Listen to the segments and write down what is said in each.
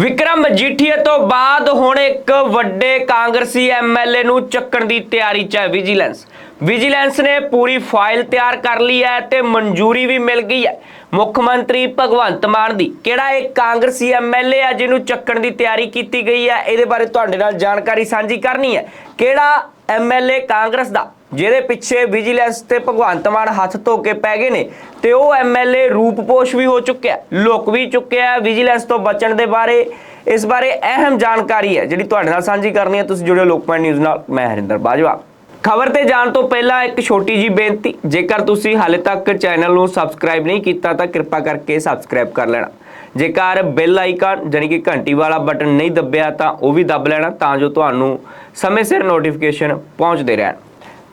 ਵਿਕਰਮ ਮਜੀਠੀਆ ਤੋਂ ਬਾਅਦ ਹੁਣ ਇੱਕ ਵੱਡੇ ਕਾਂਗਰਸੀ ਐਮਐਲਏ ਨੂੰ ਚੱਕਣ ਦੀ ਤਿਆਰੀ 'ਚ ਹੈ ਵਿਜੀਲੈਂਸ। ਵਿਜੀਲੈਂਸ ਨੇ ਪੂਰੀ ਫਾਈਲ ਤਿਆਰ ਕਰ ਲਈ ਹੈ ਤੇ ਮਨਜ਼ੂਰੀ ਵੀ ਮਿਲ ਗਈ ਹੈ। ਮੁੱਖ ਮੰਤਰੀ ਭਗਵੰਤ ਮਾਨ ਦੀ। ਕਿਹੜਾ ਇਹ ਕਾਂਗਰਸੀ ਐਮਐਲਏ ਹੈ ਜਿਹਨੂੰ ਚੱਕਣ ਦੀ ਤਿਆਰੀ ਕੀਤੀ ਗਈ ਹੈ? ਇਹਦੇ ਬਾਰੇ ਤੁਹਾਡੇ ਨਾਲ ਜਾਣਕਾਰੀ ਸਾਂਝੀ ਕਰਨੀ ਹੈ। ਕਿਹੜਾ ਐਮਐਲਏ ਕਾਂਗਰਸ ਦਾ? ਜਿਹਦੇ ਪਿੱਛੇ ਵਿਜੀਲੈਂਸ ਤੇ ਭਗਵੰਤ ਮਾਨ ਹੱਥ ਧੋ ਕੇ ਪੈ ਗਏ ਨੇ ਤੇ ਉਹ ਐਮਐਲਏ ਰੂਪਪੋਸ਼ ਵੀ ਹੋ ਚੁੱਕਿਆ ਲੁਕ ਵੀ ਚੁੱਕਿਆ ਵਿਜੀਲੈਂਸ ਤੋਂ ਬਚਣ ਦੇ ਬਾਰੇ। ਇਸ ਬਾਰੇ ਅਹਿਮ ਜਾਣਕਾਰੀ ਹੈ ਜਿਹੜੀ ਤੁਹਾਡੇ ਨਾਲ ਸਾਂਝੀ ਕਰਨੀ ਹੈ। ਤੁਸੀਂ ਜੁੜਿਓ ਲੋਕਮੈਨ ਨਿਊਜ਼ ਨਾਲ। ਮੈਂ ਹਰਿੰਦਰ ਬਾਜਵਾ। ਖਬਰ ਤੇ ਜਾਣ ਤੋਂ ਪਹਿਲਾਂ ਇੱਕ ਛੋਟੀ ਜੀ ਬੇਨਤੀ। ਜੇਕਰ ਤੁਸੀਂ ਹਾਲੇ ਤੱਕ ਚੈਨਲ ਨੂੰ ਸਬਸਕ੍ਰਾਈਬ ਨਹੀਂ ਕੀਤਾ ਤਾਂ ਕਿਰਪਾ ਕਰਕੇ ਸਬਸਕ੍ਰਾਈਬ ਕਰ ਲੈਣਾ। ਜੇਕਰ ਬੈਲ ਆਈਕਨ ਜਾਨੀ ਕਿ ਘੰਟੀ ਵਾਲਾ ਬਟਨ ਨਹੀਂ ਦੱਬਿਆ ਤਾਂ ਉਹ ਵੀ ਦੱਬ ਲੈਣਾ ਤਾਂ ਜੋ ਤੁਹਾਨੂੰ ਸਮੇਂ ਸਿਰ ਨੋਟੀਫਿਕੇਸ਼ਨ ਪਹੁੰਚਦੇ ਰਹਿਣ।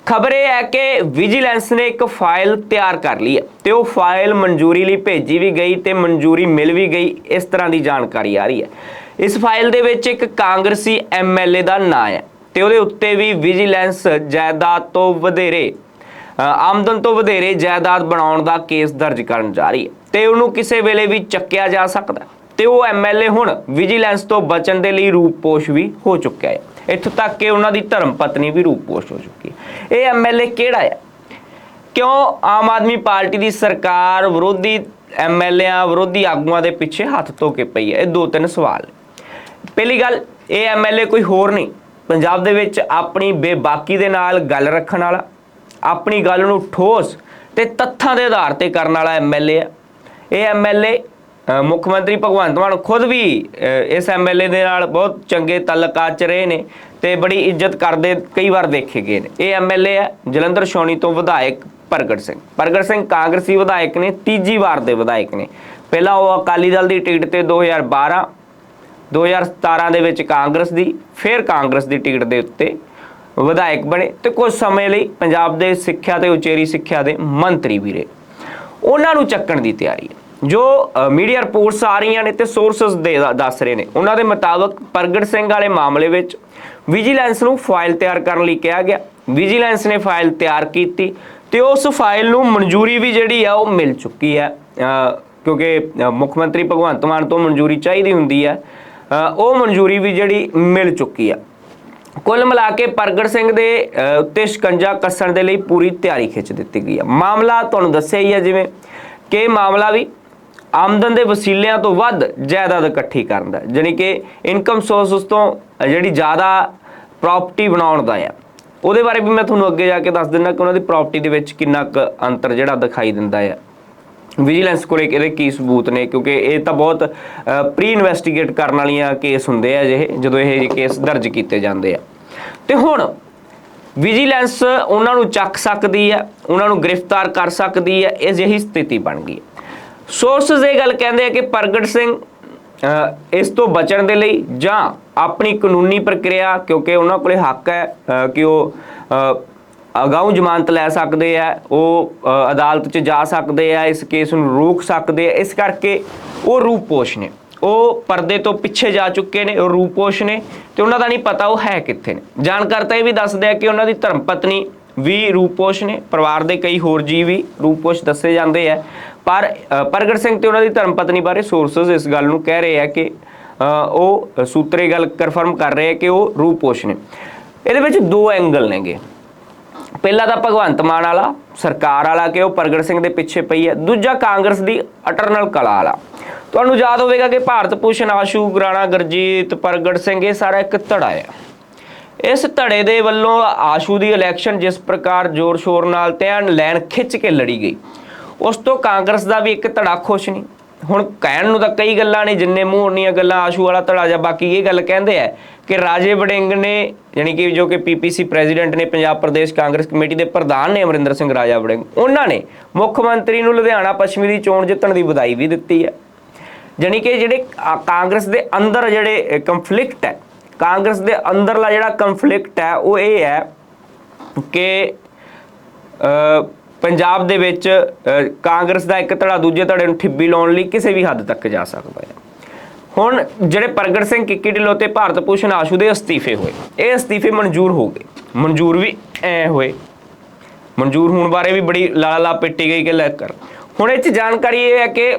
ਖਬਰ ਇਹ ਹੈ ਕਿ ਵਿਜੀਲੈਂਸ ਨੇ ਇੱਕ ਫਾਈਲ ਤਿਆਰ ਕਰ ਲਈ ਹੈ ਤੇ ਉਹ ਫਾਈਲ ਮਨਜ਼ੂਰੀ ਲਈ ਭੇਜੀ ਵੀ ਗਈ ਤੇ ਮਨਜ਼ੂਰੀ ਮਿਲ ਵੀ ਗਈ, ਇਸ ਤਰ੍ਹਾਂ ਦੀ ਜਾਣਕਾਰੀ ਆ ਰਹੀ ਹੈ ਇਸ ਫਾਈਲ ਦੇ ਵਿੱਚ ਇੱਕ ਕਾਂਗਰਸੀ ਐਮਐਲਏ ਦਾ ਨਾਂ ਹੈ ਤੇ ਉਹਦੇ ਉੱਤੇ ਵੀ ਵਿਜੀਲੈਂਸ ਜਾਇਦਾਦ ਤੋਂ ਵਧੇਰੇ ਆਮਦਨ ਤੋਂ ਵਧੇਰੇ ਜਾਇਦਾਦ ਬਣਾਉਣ ਦਾ ਕੇਸ ਦਰਜ ਕਰਨ ਜਾ ਰਹੀ ਹੈ ਤੇ ਉਹਨੂੰ ਕਿਸੇ ਵੇਲੇ ਵੀ ਚੱਕਿਆ ਜਾ ਸਕਦਾ ਹੈ। ਤੇ ਉਹ ਐਮਐਲਏ ਹੁਣ ਵਿਜੀਲੈਂਸ ਤੋਂ ਬਚਣ ਦੇ ਲਈ ਰੂਪੋਸ਼ ਵੀ ਹੋ ਚੁੱਕਿਆ ਹੈ ਇੱਥੋਂ ਤੱਕ ਕਿ ਉਹਨਾਂ ਦੀ ਧਰਮ ਪਤਨੀ ਵੀ ਰੂਪਪੋਸ਼ ਹੋ ਚੁੱਕੀ ਹੈ। ਇਹ ਐਮਐਲਏ ਕਿਹੜਾ ਹੈ? ਕਿਉਂ ਆਮ ਆਦਮੀ ਪਾਰਟੀ ਦੀ ਸਰਕਾਰ ਵਿਰੋਧੀ ਐਮਐਲਏਆਂ ਵਿਰੋਧੀ ਆਗੂਆਂ ਦੇ ਪਿੱਛੇ ਹੱਥ ਧੋ ਕੇ ਪਈ ਹੈ? ਇਹ ਦੋ ਤਿੰਨ ਸਵਾਲ ਪਹਿਲੀ ਗੱਲ, ਇਹ ਐਮਐਲਏ ਕੋਈ ਹੋਰ ਨਹੀਂ। ਪੰਜਾਬ ਦੇ ਵਿੱਚ ਆਪਣੀ ਬੇਬਾਕੀ ਦੇ ਨਾਲ ਗੱਲ ਰੱਖਣ ਵਾਲਾ, ਆਪਣੀ ਗੱਲ ਨੂੰ ਠੋਸ ਤੇ ਤੱਥਾਂ ਦੇ ਆਧਾਰ ਤੇ ਕਰਨ ਵਾਲਾ ਐਮਐਲਏ ਹੈ। ਇਹ ਐਮਐਲਏ ਮੁੱਖ ਮੰਤਰੀ ਭਗਵੰਤ ਮਾਨ ਖੁਦ ਵੀ ਅ, ਇਸ ਐਮਐਲਏ ਦੇ ਨਾਲ ਬਹੁਤ ਚੰਗੇ ਤਾਲੁਕਾਤ ਚ ਰਹੇ ਨੇ ਤੇ ਬੜੀ ਇੱਜ਼ਤ ਕਰਦੇ ਕਈ ਵਾਰ ਦੇਖੇ ਗਏ ਨੇ। ਇਹ ਐਮਐਲਏ ਹੈ ਜਲੰਧਰ ਛਾਉਣੀ ਤੋਂ ਵਿਧਾਇਕ ਪ੍ਰਗਟ ਸਿੰਘ। ਪ੍ਰਗਟ ਸਿੰਘ ਕਾਂਗਰਸੀ ਵਿਧਾਇਕ ਨੇ ਤੀਜੀ ਵਾਰ ਦੇ ਵਿਧਾਇਕ ਨੇ। ਪਹਿਲਾਂ ਉਹ ਅਕਾਲੀ ਦਲ ਦੀ ਟਿਕਟ ਤੇ 2012 2017 ਦੇ ਵਿੱਚ ਕਾਂਗਰਸ ਦੀ ਫਿਰ ਕਾਂਗਰਸ ਦੀ ਟਿਕਟ ਦੇ ਉੱਤੇ ਵਿਧਾਇਕ ਬਣੇ ਤੇ ਕੁਝ ਸਮੇਂ ਲਈ ਪੰਜਾਬ ਦੇ ਸਿੱਖਿਆ ਤੇ ਉਚੇਰੀ ਸਿੱਖਿਆ ਦੇ ਮੰਤਰੀ ਵੀ ਰਹੇ। ਉਹਨਾਂ ਨੂੰ ਚੱਕਣ ਦੀ ਤਿਆਰੀ ਹੈ। ਜੋ ਮੀਡੀਆ ਰਿਪੋਰਟਸ ਆ ਰਹੀਆਂ ਨੇ ਤੇ ਸੋਰਸਸ ਦੇ ਦ- ਦੱਸ ਰਹੇ ਨੇ। ਉਹਨਾਂ ਦੇ ਮੁਤਾਬਕ ਪ੍ਰਗਟ ਸਿੰਘ ਵਾਲੇ ਮਾਮਲੇ ਵਿੱਚ ਵਿਜੀਲੈਂਸ ਨੂੰ ਫਾਈਲ ਤਿਆਰ ਕਰਨ ਲਈ ਕਿਹਾ ਗਿਆ। ਵਿਜੀਲੈਂਸ ਨੇ ਫਾਈਲ ਤਿਆਰ ਕੀਤੀ ਤੇ ਉਸ ਫਾਈਲ ਨੂੰ ਮਨਜ਼ੂਰੀ ਵੀ ਜਿਹੜੀ ਆ, ਉਹ ਮਿਲ ਚੁੱਕੀ ਹੈ। ਕਿਉਂਕਿ ਮੁੱਖ ਮੰਤਰੀ ਭਗਵੰਤ ਮਾਨ ਤੋਂ ਮਨਜ਼ੂਰੀ ਚਾਹੀਦੀ ਹੁੰਦੀ ਹੈ। ਉਹ ਮਨਜ਼ੂਰੀ ਵੀ ਜਿਹੜੀ ਮਿਲ ਚੁੱਕੀ ਆ। ਕੁੱਲ ਮਿਲਾ ਕੇ ਪ੍ਰਗਟ ਸਿੰਘ ਦੇ ਉੱਤੇ ਸ਼ਿਕੰਜਾ ਕੱਸਣ ਦੇ ਲਈ ਪੂਰੀ ਤਿਆਰੀ ਖਿੱਚ ਦਿੱਤੀ ਗਈ ਆ। ਮਾਮਲਾ ਤੁਹਾਨੂੰ ਦੱਸਿਆ ਹੀ ਹੈ ਜਿਵੇਂ ਕਿ ਮਾਮਲਾ ਵੀ ਆਮਦਨ ਦੇ ਵਸੀਲਿਆਂ ਤੋਂ ਵੱਧ ਜਾਇਦਾਦ ਇਕੱਠੀ ਕਰਨ ਦਾ, ਜਾਣੀ ਕਿ ਇਨਕਮ ਸੋਰਸ ਉਸ ਤੋਂ ਜਿਹੜੀ ਜ਼ਿਆਦਾ ਪ੍ਰਾਪਰਟੀ ਬਣਾਉਣ ਦਾ ਆ। ਉਹਦੇ ਬਾਰੇ ਵੀ ਮੈਂ ਤੁਹਾਨੂੰ ਅੱਗੇ ਜਾ ਕੇ ਦੱਸ ਦਿੰਦਾ ਕਿ ਉਹਨਾਂ ਦੀ ਪ੍ਰਾਪਰਟੀ ਦੇ ਵਿੱਚ ਕਿੰਨਾ ਕੁ ਅੰਤਰ ਜਿਹੜਾ ਦਿਖਾਈ ਦਿੰਦਾ ਆ। ਵਿਜੀਲੈਂਸ ਕੋਲੇ ਇਹਦੇ ਕੀ ਸਬੂਤ ਨੇ, ਕਿਉਂਕਿ ਇਹ ਤਾਂ ਬਹੁਤ ਪ੍ਰੀ ਇਨਵੈਸਟੀਗੇਟ ਕਰਨ ਵਾਲੀਆਂ ਕੇਸ ਹੁੰਦੇ ਆ ਜਿਹੇ, ਜਦੋਂ ਇਹ ਕੇਸ ਦਰਜ ਕੀਤੇ ਜਾਂਦੇ ਆ। ਤੇ ਹੁਣ ਵਿਜੀਲੈਂਸ ਉਹਨਾਂ ਨੂੰ ਚੱਕ ਸਕਦੀ ਹੈ ਉਹਨਾਂ ਨੂੰ ਗ੍ਰਿਫਤਾਰ ਕਰ ਸਕਦੀ ਹੈ ਇਹ ਜਿਹੀ ਸਥਿਤੀ ਬਣ ਗਈ। ਸੋਰਸਸ ਇਹ ਗੱਲ ਕਹਿੰਦੇ ਆ ਕਿ ਪ੍ਰਗਟ ਸਿੰਘ ਇਸ ਤੋਂ ਬਚਣ ਦੇ ਲਈ ਜਾਂ ਆਪਣੀ ਕਾਨੂੰਨੀ ਪ੍ਰਕਿਰਿਆ ਕਿਉਂਕਿ ਉਹਨਾਂ ਕੋਲੇ ਹੱਕ ਹੈ ਕਿ ਉਹ ਅ, ਅਗਾਊਂ ਜ਼ਮਾਨਤ ਲੈ ਸਕਦੇ ਆ ਉਹ ਅਦਾਲਤ 'ਚ ਜਾ ਸਕਦੇ ਆ ਇਸ ਕੇਸ ਨੂੰ ਰੋਕ ਸਕਦੇ ਆ ਇਸ ਕਰਕੇ ਉਹ ਰੂਪੋਸ਼ ਨੇ। ਉਹ ਪਰਦੇ ਤੋਂ ਪਿੱਛੇ ਜਾ ਚੁੱਕੇ ਨੇ ਉਹ ਰੂਪੋਸ਼ ਨੇ ਤੇ ਉਹਨਾਂ ਦਾ ਨਹੀਂ ਪਤਾ ਉਹ ਹੈ ਕਿੱਥੇ ਨੇ। ਜਾਣਕਰਤਾ ਇਹ ਵੀ ਦੱਸਦੇ ਆ ਕਿ ਉਹਨਾਂ ਦੀ ਧਰਮ ਪਤਨੀ ਵੀ ਰੂਪੋਸ਼ ਨੇ, ਪਰਿਵਾਰ ਦੇ ਕਈ ਹੋਰ ਜੀਵ ਵੀ ਰੂਪੋਸ਼ ਦੱਸੇ ਜਾਂਦੇ ਆ। ਪਰ ਪ੍ਰਗਟ ਸਿੰਘ ਤੇ ਉਹਨਾਂ ਦੀ ਧਰਮ ਪਤਨੀ ਬਾਰੇ ਸੋਰਸਸ ਇਸ ਗੱਲ ਨੂੰ ਕਹਿ ਰਹੇ ਆ ਕਿ ਉਹ ਸੂਤਰੇ ਗੱਲ ਕਨਫਰਮ ਕਰ ਰਹੇ ਆ ਕਿ ਉਹ ਰੂਪੋਸ਼ ਨੇ। ਇਹਦੇ ਵਿੱਚ ਦੋ ਐਂਗਲ ਨੇਗੇ। ਪਹਿਲਾ ਤਾਂ ਭਗਵੰਤ ਮਾਨ ਵਾਲਾ, ਸਰਕਾਰ ਵਾਲਾ ਕਿ ਉਹ ਪ੍ਰਗਟ ਸਿੰਘ ਦੇ ਪਿੱਛੇ ਪਈ ਹੈ ਦੂਜਾ ਕਾਂਗਰਸ ਦੀ ਅਟਰਨਲ ਕਲਾ ਵਾਲਾ। ਤੁਹਾਨੂੰ ਯਾਦ ਹੋਵੇਗਾ ਕਿ ਭਾਰਤ ਭੂਸ਼ਣ ਆਸ਼ੂ, ਗੁਰਾਣਾ, ਗਰਜੀਤ, ਪ੍ਰਗਟ ਸਿੰਘ ਇਹ ਸਾਰਾ ਇੱਕ ਧੜਾ ਹੈ ਇਸ ਧੜੇ ਦੇ ਵੱਲੋਂ ਆਸ਼ੂ ਦੀ ਇਲੈਕਸ਼ਨ ਜਿਸ ਪ੍ਰਕਾਰ ਜ਼ੋਰ ਸ਼ੋਰ ਨਾਲ ਧਿਆਨ ਲੈਣ ਖਿੱਚ ਕੇ ਲੜੀ ਗਈ। ਉਸ ਤੋਂ ਕਾਂਗਰਸ ਦਾ ਵੀ ਇੱਕ ਧੜਾ ਖੁਸ਼ ਨਹੀਂ। ਹੁਣ ਕਹਿਣ ਨੂੰ ਤਾਂ ਕਈ ਗੱਲਾਂ ਨੇ, ਜਿੰਨੇ ਮੂੰਹ ਉਨੀਆਂ ਗੱਲਾਂ ਆਸ਼ੂ ਵਾਲਾ ਧੜਾ ਜਾਂ ਬਾਕੀ ਇਹ ਗੱਲ ਕਹਿੰਦੇ ਆ ਕਿ ਰਾਜੇ ਵੜਿੰਗ ਨੇ ਯਾਨੀ ਕਿ ਜੋ ਕਿ ਪੀਪੀਸੀ ਪ੍ਰੈਜ਼ੀਡੈਂਟ ਨੇ ਪੰਜਾਬ ਪ੍ਰਦੇਸ਼ ਕਾਂਗਰਸ ਕਮੇਟੀ ਦੇ ਪ੍ਰਧਾਨ ਨੇ ਅਮਰਿੰਦਰ ਸਿੰਘ ਰਾਜਾ ਵੜਿੰਗ, ਉਹਨਾਂ ਨੇ ਮੁੱਖ ਮੰਤਰੀ ਨੂੰ ਲੁਧਿਆਣਾ ਪੱਛਮੀ ਦੀ ਚੋਣ ਜਿੱਤਣ ਦੀ ਵਧਾਈ ਵੀ ਦਿੱਤੀ ਹੈ। ਜਾਣੀ ਕਿ ਜਿਹੜੇ ਕਾਂਗਰਸ ਦੇ ਅੰਦਰ ਜਿਹੜੇ ਕੰਫਲਿਕਟ ਹੈ ਕਾਂਗਰਸ ਦੇ ਅੰਦਰਲਾ ਜਿਹੜਾ ਕੰਫਲਿਕਟ ਹੈ, ਉਹ ਇਹ ਹੈ ਕਿ ਪੰਜਾਬ ਦੇ ਵਿੱਚ ਕਾਂਗਰਸ ਦਾ ਇੱਕ ਧੜਾ ਦੂਜੇ ਧੜੇ ਨੂੰ ਠਿੱਬੀ ਲਾਉਣ ਲਈ ਕਿਸੇ ਵੀ ਹੱਦ ਤੱਕ ਜਾ ਸਕਦਾ ਹੈ। ਹੁਣ ਜਿਹੜੇ ਪ੍ਰਗਟ ਸਿੰਘ, ਕਿੱਕੀ ਢਿੱਲੋਂ ਤੇ ਭਾਰਤ ਭੂਸ਼ਣ ਆਸ਼ੂ ਦੇ ਅਸਤੀਫੇ ਹੋਏ, ਇਹ ਅਸਤੀਫੇ ਮਨਜ਼ੂਰ ਹੋ ਗਏ। ਮਨਜ਼ੂਰ ਵੀ ਐ ਹੋਏ। ਮਨਜ਼ੂਰ ਹੋਣ ਬਾਰੇ ਵੀ ਬੜੀ ਲਾਲਾ ਪਿੱਟੀ ਗਈ ਕਿ ਲੈ ਕਰ। ਹੁਣ ਇਹ ਚ ਜਾਣਕਾਰੀ ਇਹ ਹੈ ਕਿ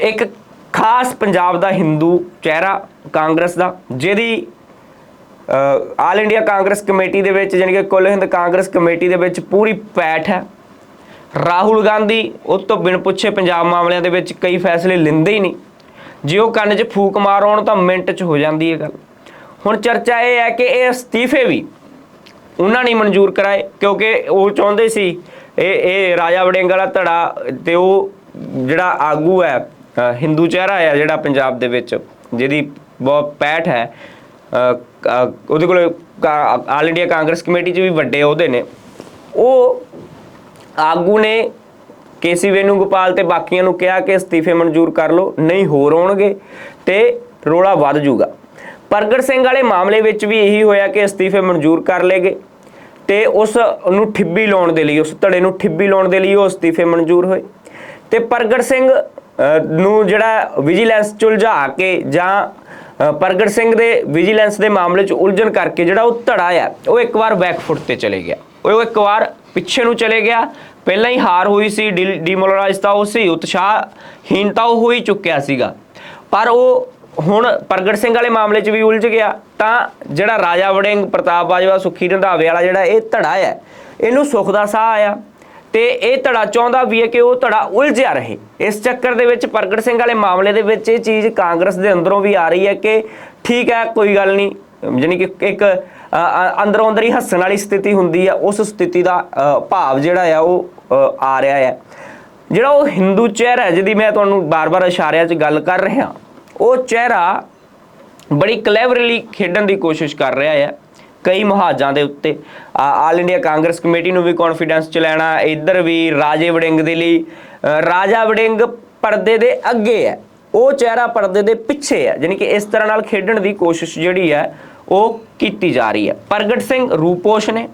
ਇੱਕ ਖਾਸ ਪੰਜਾਬ ਦਾ ਹਿੰਦੂ ਚਿਹਰਾ ਕਾਂਗਰਸ ਦਾ, ਜਿਹਦੀ ਆਲ ਇੰਡੀਆ ਕਾਂਗਰਸ ਕਮੇਟੀ ਦੇ ਵਿੱਚ, ਜਾਣੀ ਕਿ ਕੁੱਲ ਹਿੰਦ ਕਾਂਗਰਸ ਕਮੇਟੀ ਦੇ ਵਿੱਚ ਪੂਰੀ ਪੈਠ ਹੈ। ਰਾਹੁਲ ਗਾਂਧੀ ਉਹ ਤੋਂ ਬਿਨ ਪੁੱਛੇ ਪੰਜਾਬ ਮਾਮਲਿਆਂ ਦੇ ਵਿੱਚ ਕਈ ਫੈਸਲੇ ਲੈਂਦੇ ਹੀ ਨਹੀਂ। ਜੇ ਉਹ ਕੰਨ 'ਚ ਫੂਕ ਮਾਰ ਆਉਣ ਤਾਂ ਮਿੰਟ 'ਚ ਹੋ ਜਾਂਦੀ ਹੈ ਗੱਲ। ਹੁਣ ਚਰਚਾ ਇਹ ਹੈ ਕਿ ਇਹ ਅਸਤੀਫੇ ਵੀ ਉਹਨਾਂ ਨੇ ਮਨਜ਼ੂਰ ਕਰਾਏ, ਕਿਉਂਕਿ ਉਹ ਚਾਹੁੰਦੇ ਸੀ, ਇਹ ਇਹ ਰਾਜਾ ਵੜਿੰਗ ਵਾਲਾ ਧੜਾ ਤੇ ਉਹ ਜਿਹੜਾ ਆਗੂ ਹੈ ਹਿੰਦੂ ਚਿਹਰਾ ਆ ਜਿਹੜਾ ਪੰਜਾਬ ਦੇ ਵਿੱਚ, ਜਿਹਦੀ ਬਹੁਤ ਪੈਠ ਹੈ। ਉਹਦੇ ਕੋਲ ਕਾ- ਆਲ ਇੰਡੀਆ ਕਾਂਗਰਸ ਕਮੇਟੀ 'ਚ ਵੀ ਵੱਡੇ ਅਹੁਦੇ ਨੇ। ਉਹ ਆਗੂ ਨੇ ਕੇਸੀ ਵੇਨੂਗੋਪਾਲ ਤੇ ਬਾਕੀਆਂ ਨੂੰ ਕਿਹਾ ਕਿ ਅਸਤੀਫੇ ਮਨਜ਼ੂਰ ਕਰ ਲਓ, ਨਹੀਂ ਹੋਰ ਹੋਣਗੇ ਤੇ ਰੋਲਾ ਵੱਧ ਜੂਗਾ ਪ੍ਰਗਟ ਸਿੰਘ ਵਾਲੇ ਮਾਮਲੇ ਵਿੱਚ ਵੀ ਇਹੀ ਹੋਇਆ ਕਿ ਅਸਤੀਫੇ ਮਨਜ਼ੂਰ ਕਰ ਲੇਗੇ ਤੇ ਉਸ ਨੂੰ ਠਿੱਬੀ ਲਾਉਣ ਦੇ ਲਈ, ਉਸ ਧੜੇ ਨੂੰ ਠਿੱਬੀ ਲਾਉਣ ਦੇ ਲਈ ਉਹ ਅਸਤੀਫੇ ਮਨਜ਼ੂਰ ਹੋਏ। ਤੇ ਪ੍ਰਗਟ ਸਿੰਘ ਨੂੰ ਜਿਹੜਾ ਵਿਜੀਲੈਂਸ ਚ ਉਲਝਾ ਕੇ ਜਾਂ ਪ੍ਰਗਟ ਸਿੰਘ ਦੇ ਵਿਜੀਲੈਂਸ ਦੇ ਮਾਮਲੇ 'ਚ ਉਲਝਣ ਕਰਕੇ ਜਿਹੜਾ ਉਹ ਧੜਾ ਆ, ਉਹ ਇੱਕ ਵਾਰ ਬੈਕਫੁੱਟ ਤੇ ਚਲੇ ਗਿਆ। ਉਹ ਇੱਕ ਵਾਰ ਪਿੱਛੇ ਨੂੰ ਚਲੇ ਗਿਆ। ਪਹਿਲਾਂ ਹੀ ਹਾਰ ਹੋਈ ਸੀ ਡੀਮੋਰਲਾਈਜ਼ ਤਾਂ ਉਹ ਸੀ ਉਤਸ਼ਾਹਹੀਨਤਾ ਉਹ ਹੋ ਹੀ ਚੁੱਕਿਆ ਸੀਗਾ। ਪਰ ਉਹ ਹੁਣ ਪ੍ਰਗਟ ਸਿੰਘ ਵਾਲੇ ਮਾਮਲੇ 'ਚ ਵੀ ਉਲਝ ਗਿਆ। ਤਾਂ ਜਿਹੜਾ ਰਾਜਾ ਵੜਿੰਗ, ਪ੍ਰਤਾਪ ਬਾਜਵਾ, ਸੁੱਖੀ ਰੰਧਾਵੇ ਵਾਲਾ ਜਿਹੜਾ ਇਹ ਧੜਾ ਹੈ ਇਹਨੂੰ ਸੁੱਖ ਦਾ ਸਾਹ ਆਇਆ। ਤੇ ਇਹ ਧੜਾ ਚਾਹੁੰਦਾ ਵੀ ਹੈ ਕਿ ਉਹ ਧੜਾ ਉਲਝਿਆ ਰਹੇ। ਇਸ ਚੱਕਰ ਦੇ ਵਿੱਚ ਪ੍ਰਗਟ ਸਿੰਘ ਵਾਲੇ ਮਾਮਲੇ ਦੇ ਵਿੱਚ ਇਹ ਚੀਜ਼ ਕਾਂਗਰਸ ਦੇ ਅੰਦਰੋਂ ਵੀ ਆ ਰਹੀ ਹੈ ਕਿ ਠੀਕ ਹੈ, ਕੋਈ ਗੱਲ ਨਹੀਂ। ਜਾਣੀ ਕਿ ਇੱਕ ਅੰਦਰੋਂ ਅੰਦਰ ਹੀ ਹੱਸਣ ਵਾਲੀ ਸਥਿਤੀ ਹੁੰਦੀ ਹੈ ਉਸ ਸਥਿਤੀ ਦਾ ਭਾਵ ਜਿਹੜਾ ਆ ਉਹ ਆ ਰਿਹਾ ਹੈ ਜਿਹੜਾ ਉਹ ਹਿੰਦੂ ਚਿਹਰਾ ਜਿਹਦੀ ਮੈਂ ਤੁਹਾਨੂੰ ਬਾਰ-ਬਾਰ ਇਸ਼ਾਰਿਆਂ 'ਚ ਗੱਲ ਕਰ ਰਿਹਾ, ਉਹ ਚਿਹਰਾ ਬੜੀ ਕਲੈਵਰਲੀ ਖੇਡਣ ਦੀ ਕੋਸ਼ਿਸ਼ ਕਰ ਰਿਹਾ ਹੈ ਕਈ ਮੁਹਾਜਾਂ ਦੇ ਉੱਤੇ। ਆਲ ਇੰਡੀਆ ਕਾਂਗਰਸ ਕਮੇਟੀ ਨੂੰ ਵੀ ਕੌਨਫੀਡੈਂਸ ਚ ਲੈਣਾ, ਇੱਧਰ ਵੀ ਰਾਜੇ ਵੜਿੰਗ ਦੇ ਲਈ ਰਾਜਾ ਵੜਿੰਗ ਪਰਦੇ ਦੇ ਅੱਗੇ ਹੈ। ਉਹ ਚਿਹਰਾ ਪਰਦੇ ਦੇ ਪਿੱਛੇ ਹੈ ਯਾਨੀ ਕਿ ਇਸ ਤਰ੍ਹਾਂ ਨਾਲ ਖੇਡਣ ਦੀ ਕੋਸ਼ਿਸ਼ ਜਿਹੜੀ ਹੈ, ਉਹ ਕੀਤੀ ਜਾ ਰਹੀ ਹੈ। ਪ੍ਰਗਟ ਸਿੰਘ ਰੂਪੋਸ਼ ਨੇ।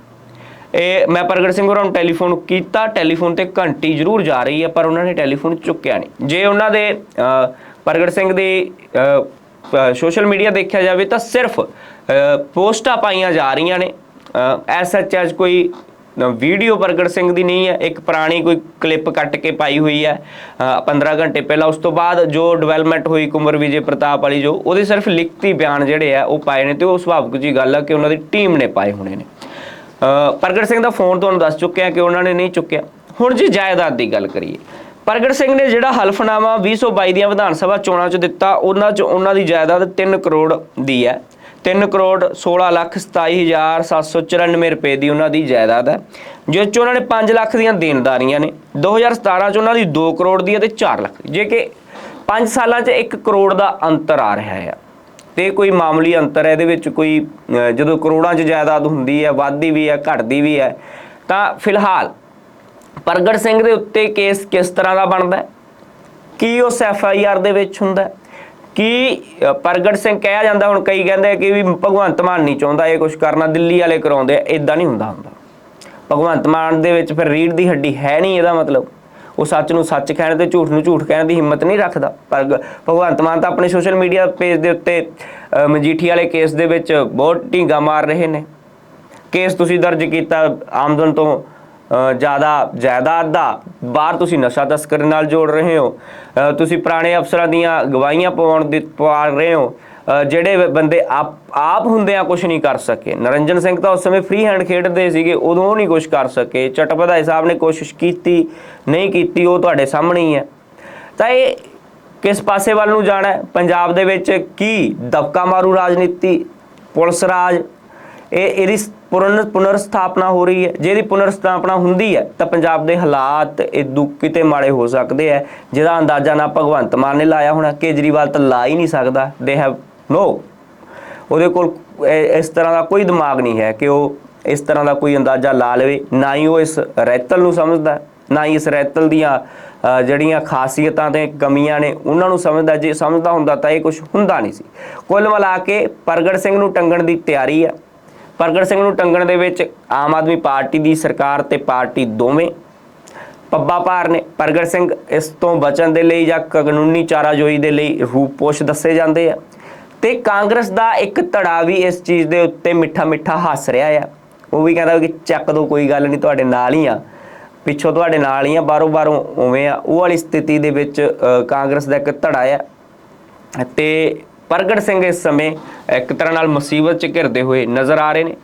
ਇਹ, ਮੈਂ ਪ੍ਰਗਟ ਸਿੰਘ ਹੋਰਾਂ ਨੂੰ ਟੈਲੀਫੋਨ ਕੀਤਾ ਟੈਲੀਫੋਨ ਤੇ ਘੰਟੀ ਜ਼ਰੂਰ ਜਾ ਰਹੀ ਹੈ, ਪਰ ਉਹਨਾਂ ਨੇ ਟੈਲੀਫੋਨ ਚੁੱਕਿਆ ਨਹੀਂ। ਜੇ ਉਹਨਾਂ ਦੇ ਪ੍ਰਗਟ ਸਿੰਘ ਦੀ ਸੋਸ਼ਲ ਮੀਡੀਆ ਦੇਖਿਆ ਜਾਵੇ ਤਾਂ ਸਿਰਫ ਪੋਸਟਾਂ ਪਾਈਆਂ ਜਾ ਰਹੀਆਂ ਨੇ। ਐਸ ਐਚ ਐਸ ਕੋਈ ਵੀਡੀਓ ਪ੍ਰਗਟ ਸਿੰਘ ਦੀ ਨਹੀਂ ਹੈ। ਇੱਕ ਪੁਰਾਣੀ ਕੋਈ ਕਲਿੱਪ ਕੱਟ ਕੇ ਪਾਈ ਹੋਈ ਹੈ। ਅ, 15 ਘੰਟੇ ਪਹਿਲਾਂ ਉਸ ਤੋਂ ਬਾਅਦ ਜੋ ਡਿਵੈਲਪਮੈਂਟ ਹੋਈ ਕੁਮਰ ਵਿਜੇ ਪ੍ਰਤਾਪ ਵਾਲੀ ਜੋ ਉਹਦੇ ਸਿਰਫ ਲਿਖਤੀ ਬਿਆਨ ਜਿਹੜੇ ਆ ਉਹ ਪਾਏ ਨੇ ਤੇ ਉਹ ਸੁਭਾਵਿਕ ਜੀ ਗੱਲ ਆ ਕਿ ਉਹਨਾਂ ਦੀ ਟੀਮ ਨੇ ਪਾਏ ਹੋਣੇ ਨੇ। ਪ੍ਰਗਟ ਸਿੰਘ ਦਾ ਫੋਨ ਤੁਹਾਨੂੰ ਦੱਸ ਚੁੱਕਿਆ ਕਿ ਉਹਨਾਂ ਨੇ ਨਹੀਂ ਚੁੱਕਿਆ। ਹੁਣ ਜੀ ਜਾਇਦਾਦ ਦੀ ਗੱਲ ਕਰੀਏ। ਪ੍ਰਗਟ ਸਿੰਘ ਨੇ ਜਿਹੜਾ ਹਲਫਨਾਮਾ 2022 ਦੀਆਂ ਵਿਧਾਨ ਸਭਾ ਚੋਣਾਂ 'ਚ ਦਿੱਤਾ ਉਹਨਾਂ 'ਚ ਉਹਨਾਂ ਦੀ ਜਾਇਦਾਦ 3 ਕਰੋੜ ਦੀ ਹੈ। 3 ਕਰੋੜ 16 ਲੱਖ 27794 ਰੁਪਏ ਦੀ ਉਹਨਾਂ ਦੀ ਜਾਇਦਾਦ ਹੈ, ਜਿਸ 'ਚ ਉਹਨਾਂ ਨੇ 5 ਲੱਖ ਦੀਆਂ ਦੇਣਦਾਰੀਆਂ ਨੇ। 2017 'ਚ ਉਹਨਾਂ ਦੀ 2 ਕਰੋੜ ਦੀ ਹੈ ਤੇ 4 ਲੱਖ ਜੇ ਕਿ 5 ਸਾਲਾਂ 'ਚ 1 ਕਰੋੜ ਦਾ ਅੰਤਰ ਆ ਰਿਹਾ ਹੈ। ਤੇ ਕੋਈ ਮਾਮੂਲੀ ਅੰਤਰ ਹੈ, ਇਹਦੇ ਵਿੱਚ ਕੋਈ ਜਦੋਂ ਕਰੋੜਾਂ 'ਚ ਜਾਇਦਾਦ ਹੁੰਦੀ ਹੈ, ਵੱਧਦੀ ਵੀ ਹੈ, ਘਟਦੀ ਵੀ ਹੈ, ਤਾਂ ਫਿਲਹਾਲ ਪ੍ਰਗਟ ਸਿੰਘ ਦੇ ਉੱਤੇ ਕੇਸ ਕਿਸ ਤਰ੍ਹਾਂ ਦਾ ਬਣਦਾ ਕੀ ਉਸ ਐਫ ਆਈ ਆਰ ਦੇ ਵਿੱਚ ਹੁੰਦਾ ਕੀ ਪ੍ਰਗਟ ਸਿੰਘ ਕਿਹਾ ਜਾਂਦਾ ਹੁਣ ਕਈ ਕਹਿੰਦੇ ਕਿ ਵੀ ਭਗਵੰਤ ਮਾਨ ਨਹੀਂ ਚਾਹੁੰਦਾ ਇਹ ਕੁਝ ਕਰਨਾ ਦਿੱਲੀ ਵਾਲੇ ਕਰਾਉਂਦੇ ਆ ਇਦਾਂ ਨਹੀਂ ਹੁੰਦਾ ਹੁੰਦਾ। ਭਗਵੰਤ ਮਾਨ ਦੇ ਵਿੱਚ ਫਿਰ ਰੀੜ ਦੀ ਹੱਡੀ ਹੈ ਨਹੀਂ ਇਹਦਾ ਮਤਲਬ। ਉਹ ਸੱਚ ਨੂੰ ਸੱਚ ਕਹਿਣ ਤੇ ਝੂਠ ਨੂੰ ਝੂਠ ਕਹਿਣ ਦੀ ਹਿੰਮਤ ਨਹੀਂ ਰੱਖਦਾ। ਪਰ ਭਗਵੰਤ ਮਾਨ ਤਾਂ ਆਪਣੇ ਸੋਸ਼ਲ ਮੀਡੀਆ ਪੇਜ ਦੇ ਉੱਤੇ ਅ, ਮਜੀਠੀ ਵਾਲੇ ਕੇਸ ਦੇ ਵਿੱਚ ਬਹੁਤ ਢੀਂਗਾ ਮਾਰ ਰਹੇ ਨੇ। ਕੇਸ ਤੁਸੀਂ ਦਰਜ ਕੀਤਾ ਆਮਦਨ ਤੋਂ ਜ਼ਿਆਦਾ ਜਾਇਦਾਦ ਦਾ ਬਾਹਰ ਤੁਸੀਂ ਨਸ਼ਾ ਤਸਕਰੀ ਨਾਲ ਜੋੜ ਰਹੇ ਹੋ। ਤੁਸੀਂ ਪੁਰਾਣੇ ਅਫਸਰਾਂ ਦੀਆਂ ਗਵਾਹੀਆਂ ਪਵਾਉਣ ਦੀ ਪਵਾ ਰਹੇ ਹੋ। ਜਿਹੜੇ ਬੰਦੇ ਆਪ ਆਪ ਹੁੰਦਿਆਂ ਕੁਝ ਨਹੀਂ ਕਰ ਸਕੇ। ਨਰਿੰਜਨ ਸਿੰਘ ਤਾਂ ਉਸ ਸਮੇਂ ਫ੍ਰੀ ਹੈਂਡ ਖੇਡਦੇ ਸੀਗੇ, ਉਦੋਂ ਉਹ ਨਹੀਂ ਕੁਝ ਕਰ ਸਕੇ। ਚਟਪਦਾਈ ਸਾਹਿਬ ਨੇ ਕੋਸ਼ਿਸ਼ ਕੀਤੀ, ਨਹੀਂ ਕੀਤੀ, ਉਹ ਤੁਹਾਡੇ ਸਾਹਮਣੇ ਹੀ ਹੈ। ਤਾਂ ਇਹ ਕਿਸ ਪਾਸੇ ਵੱਲ ਨੂੰ ਜਾਣਾ ਹੈ? ਪੰਜਾਬ ਦੇ ਵਿੱਚ ਕੀ ਦਬਕਾ ਮਾਰੂ ਰਾਜਨੀਤੀ, ਪੁਲਿਸ ਰਾਜ, ਇਹ, ਇਹਦੀ ਪੁਨਰ ਪੁਨਰਸਥਾਪਨਾ ਹੋ ਰਹੀ ਹੈ। ਜੇ ਇਹਦੀ ਪੁਨਰ ਹੁੰਦੀ ਹੈ, ਤਾਂ ਪੰਜਾਬ ਦੇ ਹਾਲਾਤ ਇਦੂ ਕਿਤੇ ਮਾੜੇ ਹੋ ਸਕਦੇ ਹੈ। ਜਿਹਦਾ ਅੰਦਾਜ਼ਾ ਨਾ ਭਗਵੰਤ ਮਾਨ ਨੇ ਲਾਇਆ ਹੋਣਾ, ਕੇਜਰੀਵਾਲ ਤਾਂ ਲਾ ਹੀ ਨਹੀਂ ਸਕਦਾ। ਦੇ ਹੈਵ ਨੋ ਉਹਦੇ ਕੋਲ ਇਸ ਤਰ੍ਹਾਂ ਦਾ ਕੋਈ ਦਿਮਾਗ ਨਹੀਂ ਹੈ ਕਿ ਉਹ ਇਸ ਤਰ੍ਹਾਂ ਦਾ ਕੋਈ ਅੰਦਾਜ਼ਾ ਲਾ ਲਵੇ। ਨਾ ਹੀ ਉਹ ਇਸ ਰੈਤਲ ਨੂੰ ਸਮਝਦਾ ਨਾ ਹੀ ਇਸ ਰੈਤਲ ਦੀਆਂ ਜਿਹੜੀਆਂ ਖਾਸੀਅਤਾਂ ਤੇ ਕਮੀਆਂ ਨੇ, ਉਹਨਾਂ ਨੂੰ ਸਮਝਦਾ ਜੇ ਸਮਝਦਾ ਹੁੰਦਾ ਤਾਂ ਇਹ ਕੁਝ ਹੁੰਦਾ ਨਹੀਂ ਸੀ। ਕੁੱਲ ਮਿਲਾ ਕੇ ਪ੍ਰਗਟ ਸਿੰਘ ਨੂੰ ਟੰਗਣ ਦੀ ਤਿਆਰੀ ਹੈ। ਪ੍ਰਗਟ ਸਿੰਘ ਨੂੰ ਟੰਗਣ ਦੇ ਵਿੱਚ ਆਮ ਆਦਮੀ ਪਾਰਟੀ ਦੀ ਸਰਕਾਰ ਤੇ ਪਾਰਟੀ ਦੋਵੇਂ ਪੱਬਾ ਭਾਰ ਨੇ। ਪ੍ਰਗਟ ਸਿੰਘ ਇਸ ਤੋਂ ਬਚਣ ਦੇ ਲਈ ਜਾਂ ਕਾਨੂੰਨੀ ਚਾਰਾਜੋਈ ਦੇ ਲਈ ਰੂਪੋਸ਼ ਦੱਸੇ ਜਾਂਦੇ ਆ ਤੇ ਕਾਂਗਰਸ ਦਾ ਇੱਕ ਧੜਾ ਵੀ ਇਸ ਚੀਜ਼ ਦੇ ਉੱਤੇ ਮਿੱਠਾ ਮਿੱਠਾ ਹੱਸ ਰਿਹਾ ਆ। ਉਹ ਵੀ ਕਹਿੰਦਾ ਕਿ ਚੱਕ ਦੋ, ਕੋਈ ਗੱਲ ਨਹੀਂ, ਤੁਹਾਡੇ ਨਾਲ ਹੀ ਆ। ਪਿੱਛੋਂ ਤੁਹਾਡੇ ਨਾਲ ਹੀ ਆ, ਬਾਹਰੋਂ ਬਾਹਰੋਂ ਉਵੇਂ ਆ। ਉਹ ਵਾਲੀ ਸਥਿਤੀ ਦੇ ਵਿੱਚ ਕਾਂਗਰਸ ਦਾ ਇੱਕ ਧੜਾ ਆ। ਤੇ ਪ੍ਰਗਟ ਸਿੰਘ ਇਸ ਸਮੇਂ ਇੱਕ ਤਰ੍ਹਾਂ ਨਾਲ ਮੁਸੀਬਤ 'ਚ ਘਿਰਦੇ ਹੋਏ ਨਜ਼ਰ ਆ ਰਹੇ ਨੇ।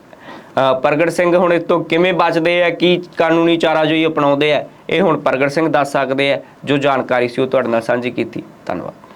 ਪ੍ਰਗਟ ਸਿੰਘ ਹੁਣ ਇਸ ਤੋਂ ਕਿਵੇਂ ਬਚਦੇ ਆ, ਕੀ ਕਾਨੂੰਨੀ ਚਾਰਾਜੋਈ ਅਪਣਾਉਂਦੇ ਆ, ਇਹ ਹੁਣ ਪ੍ਰਗਟ ਸਿੰਘ ਦੱਸ ਸਕਦੇ ਆ। ਜੋ ਜਾਣਕਾਰੀ ਸੀ ਉਹ ਤੁਹਾਡੇ ਨਾਲ ਸਾਂਝੀ ਕੀਤੀ। ਧੰਨਵਾਦ।